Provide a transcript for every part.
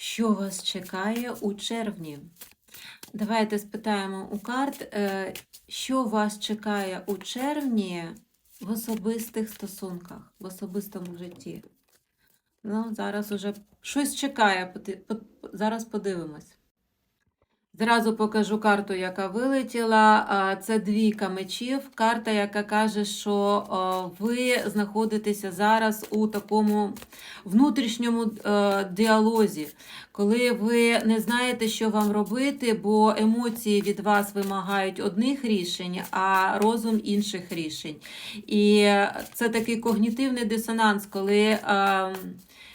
Що вас чекає у червні? Давайте спитаємо у карт, е, що вас чекає у червні в особистих стосунках, в особистому житті. Ну, зараз уже щось чекає, зараз подивимось. Зразу покажу карту, яка вилетіла. Це двійка мечів. Карта, яка каже, що ви знаходитеся зараз у такому внутрішньому е, діалозі, коли ви не знаєте, що вам робити, бо емоції від вас вимагають одних рішень, а розум інших рішень. І це такий когнітивний дисонанс, коли.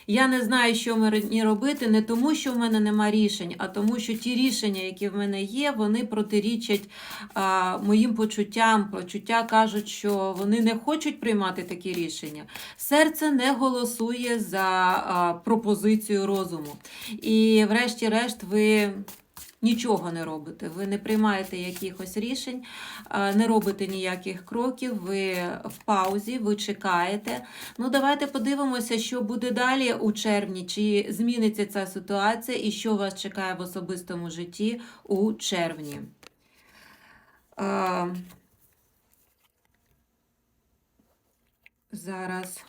Я не знаю, що мені робити, не тому, що в мене нема рішень, а тому, що ті рішення, які в мене є, вони протирічать а, моїм почуттям. Почуття кажуть, що вони не хочуть приймати такі рішення. Серце не голосує за а, пропозицію розуму. І, врешті-решт, ви. Нічого не робите, ви не приймаєте якихось рішень, не робите ніяких кроків, ви в паузі, ви чекаєте. Ну, давайте подивимося, що буде далі у червні, чи зміниться ця ситуація і що вас чекає в особистому житті у червні. Зараз.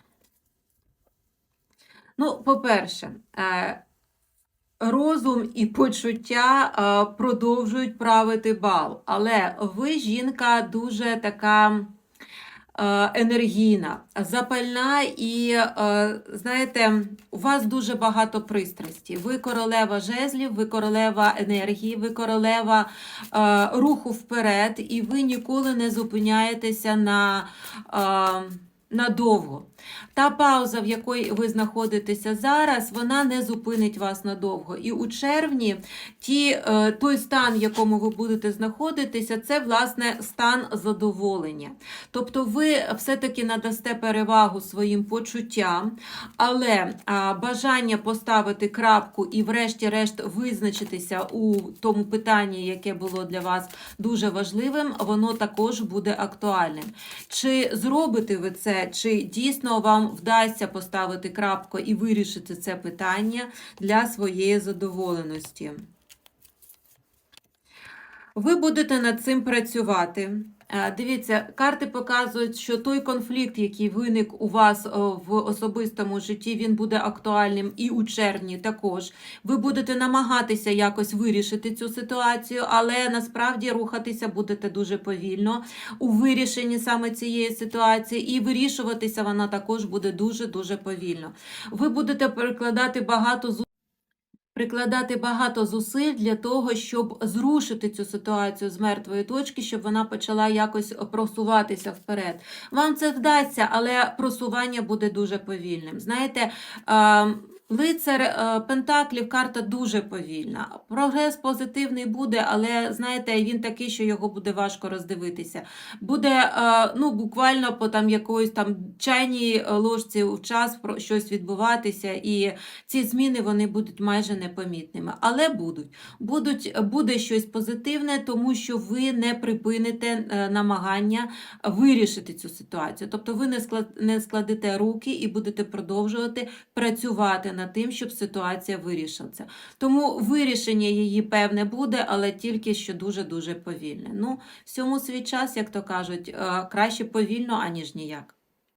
Ну, по-перше, е, розум і почуття е, продовжують правити бал, але ви, жінка, дуже така е, енергійна, запальна і, е, знаєте, у вас дуже багато пристрасті. Ви королева жезлів, ви королева енергії, ви королева руху вперед, і ви ніколи не зупиняєтеся на. Надовго. Та пауза, в якій ви знаходитеся зараз, вона не зупинить вас надовго. І у червні ті, е, той стан, в якому ви будете знаходитися, це власне стан задоволення. Тобто ви все-таки надасте перевагу своїм почуттям, але бажання поставити крапку і, врешті-решт, визначитися у тому питанні, яке було для вас дуже важливим, воно також буде актуальним. Чи зробите ви це, чи дійсно вам вдасться поставити крапку і вирішити це питання для своєї задоволеності? Ви будете над цим працювати. Е, Дивіться, карти показують, що той конфлікт, який виник у вас в особистому житті, він буде актуальним і у червні також. Ви будете намагатися якось вирішити цю ситуацію, але насправді рухатися будете дуже повільно у вирішенні саме цієї ситуації, і вирішуватися вона також буде дуже-дуже повільно. Ви будете перекладати багато прикладати багато зусиль для того, щоб зрушити цю ситуацію з мертвої точки, щоб вона почала якось просуватися вперед. Вам це вдасться, але просування буде дуже повільним. Знаєте, лицар е, Пентаклів карта дуже повільна. Прогрес позитивний буде, але знаєте, він такий, що його буде важко роздивитися. Буде е, ну, буквально по там якоїсь там чайній ложці в час щось відбуватися, і ці зміни вони будуть майже непомітними. Але будуть. будуть. Буде щось позитивне, тому що ви не припините е, намагання вирішити цю ситуацію. Тобто ви не склад- складете руки і будете продовжувати працювати над тим, щоб ситуація вирішилася. Тому вирішення її певне буде, але тільки що дуже-дуже повільне. Ну, всьому свій час, як то кажуть, е, краще повільно, аніж ніяк.